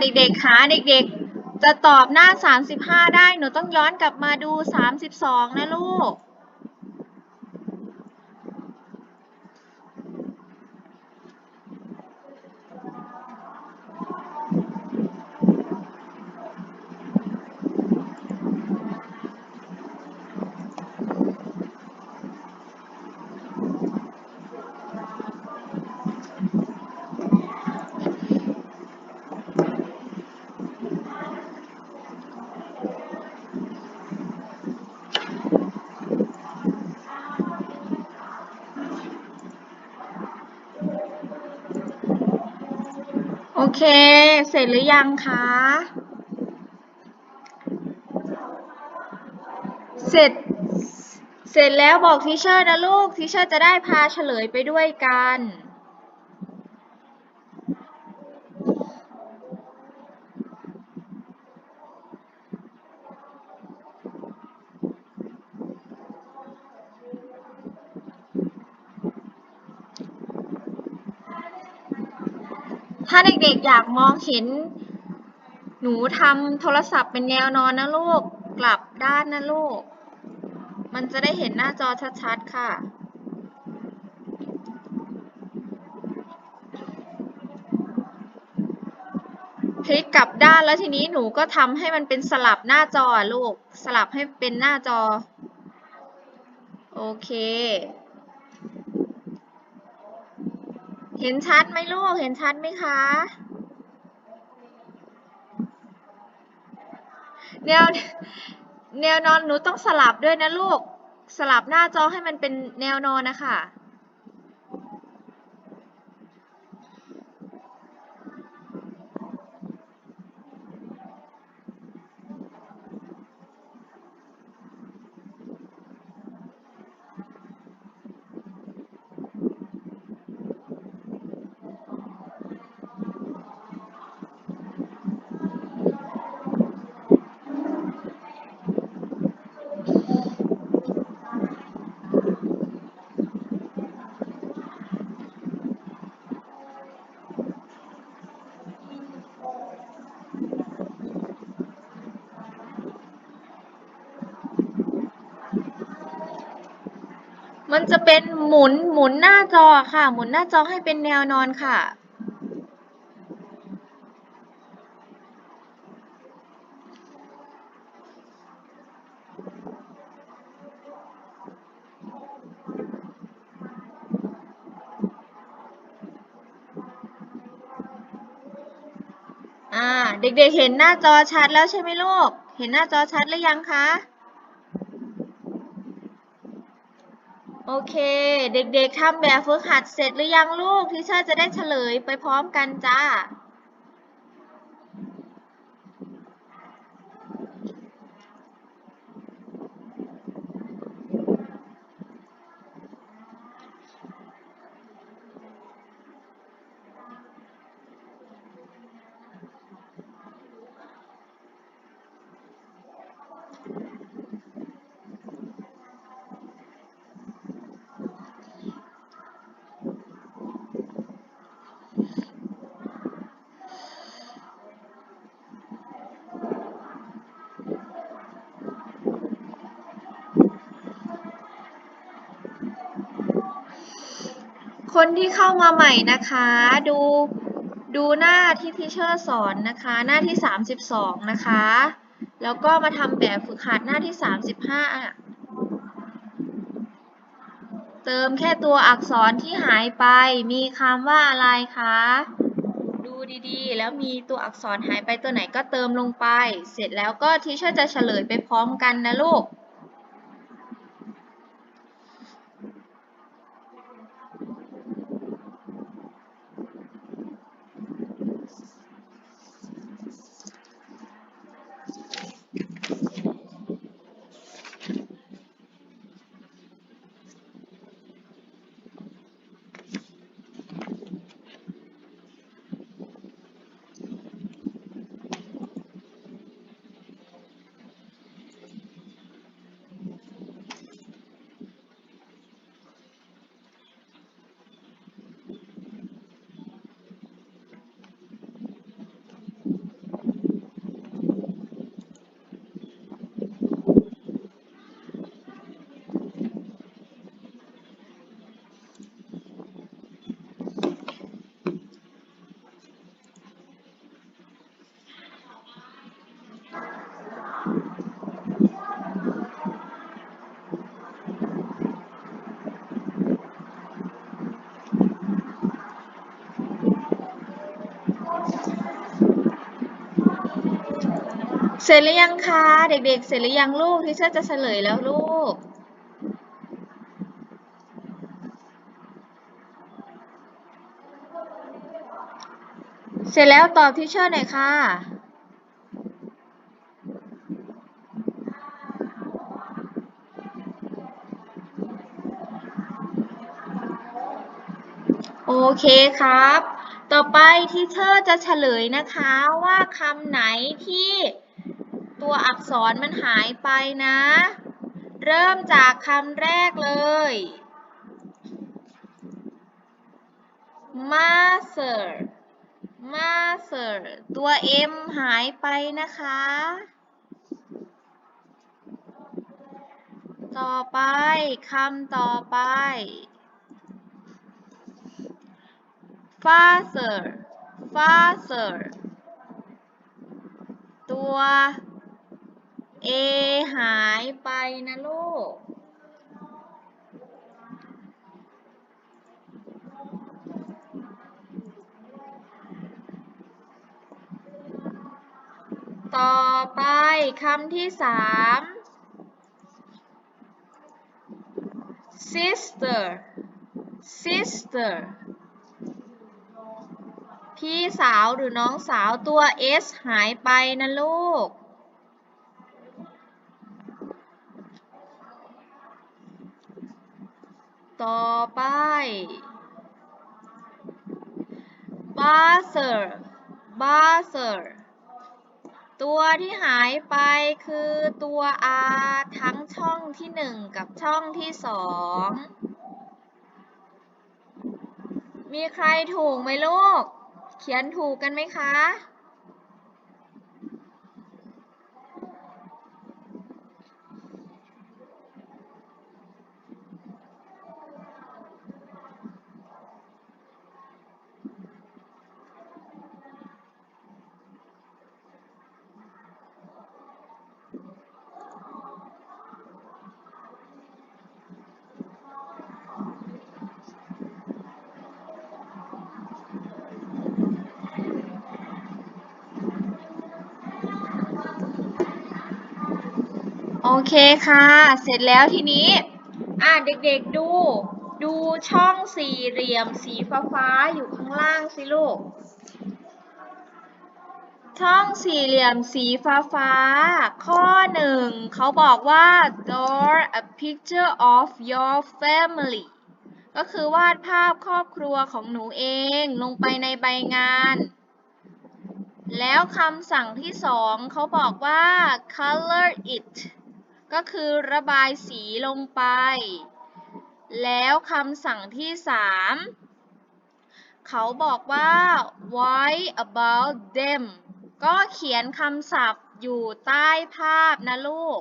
เด็กๆคะเด็กๆ จะตอบหน้า 35 ได้ หนูต้องย้อนกลับมาดู 32 นะลูก เค เสร็จหรือยังคะ เสร็จ เสร็จแล้วบอกทีเชอร์นะลูก ทีเชอร์จะได้พาเฉลยไปด้วยกัน ถ้าเด็กๆอยากมองเห็น หนูทำโทรศัพท์เป็นแนวนอนนะลูก กลับด้านนะลูก มันจะได้เห็นหน้าจอชัดๆค่ะพลิกกลับด้านแล้วทีนี้หนูก็ทำให้มันเป็นสลับหน้าจอลูก สลับให้เป็นหน้าจอ โอเค เห็นชัดไหมลูก เห็นชัดไหมคะ แนวแนวนอนหนูต้องสลับด้วยนะลูก สลับหน้าจอให้มันเป็นแนวนอนนะคะ มันจะเป็นหมุนหมุนหน้าจอค่ะ หมุนหน้าจอให้เป็นแนวนอนค่ะ อ่า เด็กๆเห็นหน้าจอชัดแล้วใช่ไหมลูก เห็นหน้าจอชัดหรือยังคะ โอเค เด็กๆทำแบบฝึกหัดเสร็จหรือยังลูกทีเชอร์จะได้เฉลยไปพร้อมกันจ้า คนที่เข้ามาใหม่นะคะ ดูดูหน้าที่ทีเชอร์สอนนะคะ หน้าที่ 32 นะคะ แล้วก็มาทำแบบฝึกหัดหน้าที่ 35เติมแค่ตัวอักษรที่หายไป มีคำว่าอะไรคะ ดูดีๆ แล้วมีตัวอักษรหายไปตัวไหนก็เติมลงไป เสร็จแล้วก็ทีเชอร์จะเฉลยไปพร้อมกันนะลูก โเสร็จหรือยังคะ เด็กๆ เสร็จหรือยังลูกที่เชอร์จะเฉลยแล้วลูก เสร็จแล้วตอบที่เชอร์หน่อยค่ะโอเคครับ ต่อไปที่เชอร์จะเฉลยนะคะว่าคำไหนที่ ตัวอักษรมันหายไปนะ เริ่มจากคำแรกเลย mother mother ตัว m หายไปนะคะ ต่อไปคำต่อไป father father ตัว a หายไปนะลูก ต่อไปคำที่สาม sister sister พี่สาวหรือน้องสาวตัว s หายไปนะลูก ต่อไป buzzer buzzer ตัวที่หายไปคือตัว r ทั้งช่องที่ 1 กับช่องที่ 2 มีใครถูกไหมลูก เขียนถูกกันไหมคะ เคค่ะ เสร็จแล้วทีนี้ อะเด็กๆดู ดูช่องสี่เหลี่ยมสีฟ้าๆอยู่ข้างล่างสิลูก ช่องสี่เหลี่ยมสีฟ้าๆข้อหนึ่งเขาบอกว่า draw a picture of your family ก็คือวาดภาพครอบครัวของหนูเองลงไปในใบงาน แล้วคำสั่งที่สองเขาบอกว่า color it ก็คือระบายสีลงไป แล้วคำสั่งที่สามเขาบอกว่า write about them ก็เขียนคำศัพท์อยู่ใต้ภาพนะลูก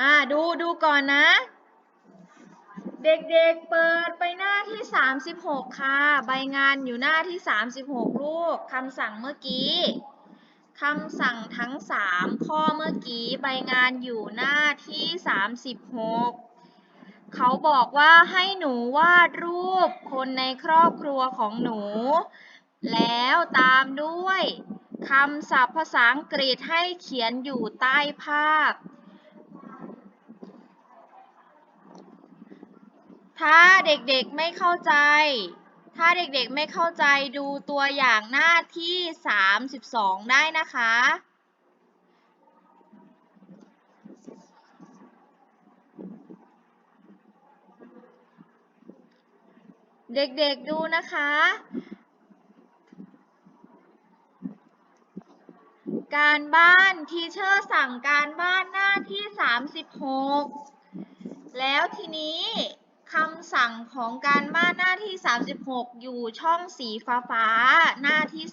อ่าดูดูก่อนนะเด็กๆ เปิดไปหน้าที่ 36 ค่ะ ใบงานอยู่หน้าที่ 36 ลูก คำสั่งเมื่อกี้ คำสั่งทั้ง 3 ข้อเมื่อกี้ใบงานอยู่หน้าที่ 36 เขาบอกว่าให้หนูวาดรูปคนในครอบครัวของหนู แล้วตามด้วยคำศัพท์ภาษาอังกฤษให้เขียนอยู่ใต้ภาพ ถ้าเด็กๆไม่เข้าใจ ถ้าเด็กๆไม่เข้าใจดูตัวอย่างหน้าที่ 32 ได้นะคะ เด็กๆดูนะคะ การบ้านทีเชอร์สั่งการบ้านหน้าที่ 36 แล้วทีนี้ คำสั่งของการบ้านหน้าที่ 36 อยู่ช่องสีฟ้าฟ้าหน้าที่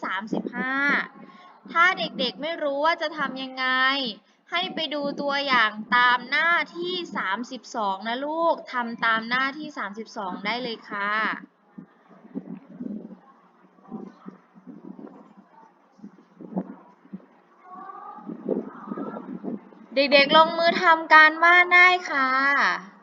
35 ถ้าเด็กๆไม่รู้ว่าจะทำยังไง ให้ไปดูตัวอย่างตามหน้าที่ 32 นะลูกทำตามหน้าที่ 32 ได้เลยค่ะเด็กๆ ลงมือทำการบ้านได้ค่ะ